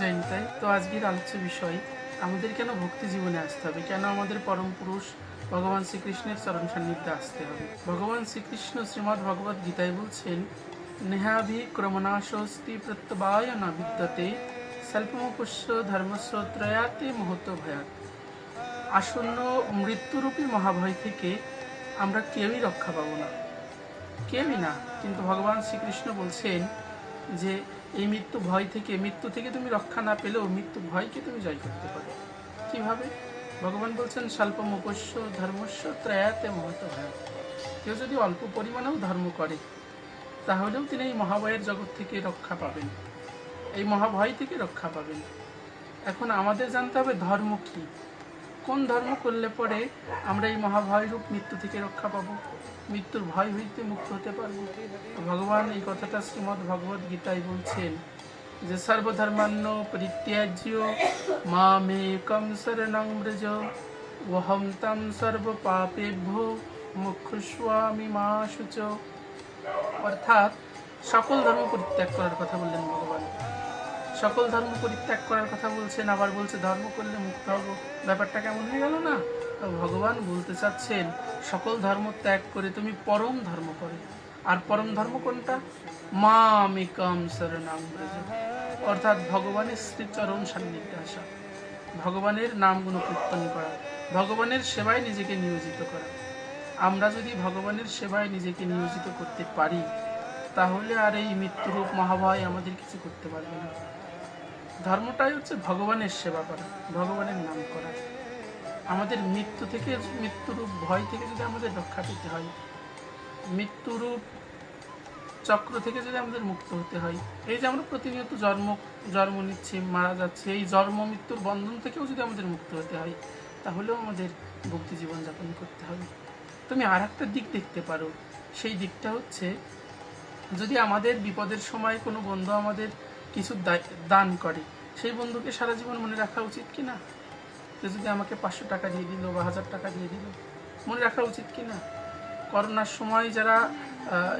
জানি, তাই তো? আজকের আলোচ্য বিষয়, আমাদের কেন ভক্তি জীবনে আসতে হবে? কেন আমাদের পরম পুরুষ ভগবান শ্রীকৃষ্ণের চরণ সান্নিধ্যে আসতে হবে? ভগবান শ্রীকৃষ্ণ শ্রীমদ্ ভগবত গীতায় বলছেন, নেহাভি ক্রমনাশস্তি প্রত্যবায় না বিদ্যতে স্বল্পমপুষ্য ধর্মস্রোত্রয়াতে মুহূর্ত ভয়াত। আসন্ন মৃত্যুরূপী মহাভয় থেকে আমরা কেউই রক্ষা পাবো না। কেউই না, কিন্তু ভগবান শ্রীকৃষ্ণ বলছেন যে এই মৃত্যু ভয় থেকে, মৃত্যু থেকে তুমি রক্ষা না পেলেও মৃত্যু ভয়কে তুমি জয় করতে পারো। কীভাবে? ভগবান বলছেন স্বল্প মুপস্য ধর্মস্য ত্রয়াতে মহত ভয় কেউ যদি অল্প পরিমাণেও ধর্ম করে, তাহলেও তিনি এই মহাভয়ের জগৎ থেকে রক্ষা পাবেন। এই মহাভয় থেকে রক্ষা পাবেন। এখন আমাদের জানতে হবে ধর্ম কি? কোন ধর্ম করলে পরে আমরা এই মহাভয় রূপ মৃত্যু থেকে রক্ষা পাবো? মৃত্যুর ভয় হইতে মুক্ত হতে পারব? ভগবান এই কথাটা শ্রীমদ্ ভগবদ গীতায় বলছেন যে, সর্বধর্মান্ন পরিত্যাজ্য মামেকম শরণং ব্রজ ওহম তম সর্ব পাপেভ্য মুক্ষস্বামী মা শুচ। অর্থাৎ সকল ধর্ম পরিত্যাগ করার কথা বললেন ভগবান। সকল ধর্ম পরিত্যাগ করার কথা বলছেন, আবার বলছে ধর্ম করলে মুক্ত হব। ব্যাপারটা কেমন হয়ে গেল না? ভগবান বলতে চাচ্ছেন, সকল ধর্ম ত্যাগ করে তুমি পরম ধর্ম করে। আর পরম ধর্ম কোনটা? মা মিকম শরণাম। অর্থাৎ ভগবানের শ্রীচরণ সান্নিধ্যে আসা ভগবানের নামগুলো কীর্তন করা, ভগবানের সেবায় নিজেকে নিয়োজিত করা। আমরা যদি ভগবানের সেবায় নিজেকে নিয়োজিত করতে পারি, তাহলে আর এই মৃত্যুরূপ মহাভয় আমাদের কিছু করতে পারবে না। ধর্মটাই হচ্ছে ভগবানের সেবা করা, ভগবানের নাম করা। আমাদের মৃত্যু থেকে, মৃত্যুরূপ ভয় থেকে যদি আমাদের রক্ষা পেতে হয়, মৃত্যুরূপ চক্র থেকে যদি আমাদের মুক্ত হতে হয়, এই যে আমরা প্রতিনিয়ত জন্ম জন্ম নিচ্ছি, মারা যাচ্ছে, এই জন্ম, মৃত্যুর বন্ধন থেকেও যদি আমাদের মুক্ত হতে হয়, তাহলেও আমাদের ভক্তি জীবনযাপন করতে হবে। তুমি আর একটা দিক দেখতে পারো, সেই দিকটা হচ্ছে যদি আমাদের বিপদের সময় কোনো বন্ধু আমাদের কিছু দান করে। সেই বন্ধুকে সারা জীবন মনে রাখা উচিত কি না? সে যদি আমাকে পাঁচশো টাকা দিয়ে দিল বা হাজার টাকা দিয়ে দিল, মনে রাখা উচিত কি না? করোনার সময় যারা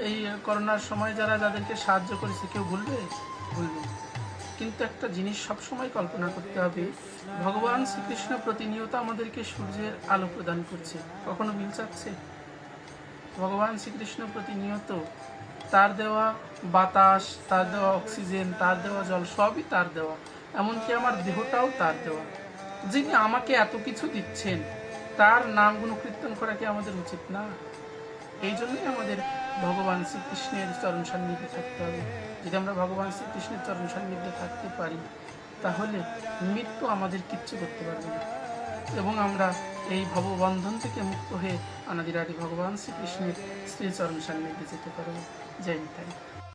এই করোনার সময় যারা যাদেরকে সাহায্য করেছে, কেউ ভুলবে? ভুলবে। কিন্তু একটা জিনিস সবসময় কল্পনা করতে হবে, ভগবান শ্রীকৃষ্ণ প্রতিনিয়ত আমাদেরকে সূর্যের আলো প্রদান করছে। কখনো মিল চাচ্ছে? ভগবান শ্রীকৃষ্ণ প্রতিনিয়ত তার দেওয়া বাতাস, তার দেওয়া অক্সিজেন, তার দেওয়া জল, সবই তার দেওয়া। এমনকি আমার দেহটাও তার দেওয়া। যিনি আমাকে এত কিছু দিচ্ছেন, তার নাম গুণকীর্তন করা কি আমাদের উচিত না? এই জন্যই আমাদের ভগবান শ্রীকৃষ্ণের চরণ সান্নিধ্যে থাকতে হবে। যদি আমরা ভগবান শ্রীকৃষ্ণের চরণ সান্নিধ্যে থাকতে পারি, তাহলে মৃত্যু আমাদের কিচ্ছু করতে পারবে না। এবং আমরা এই ভববন্ধন থেকে মুক্ত হয়ে অনাদিরাদি ভগবান শ্রীকৃষ্ণের শ্রীচরণ সান্নিধ্যে যেতে পারব জয় নিতাই।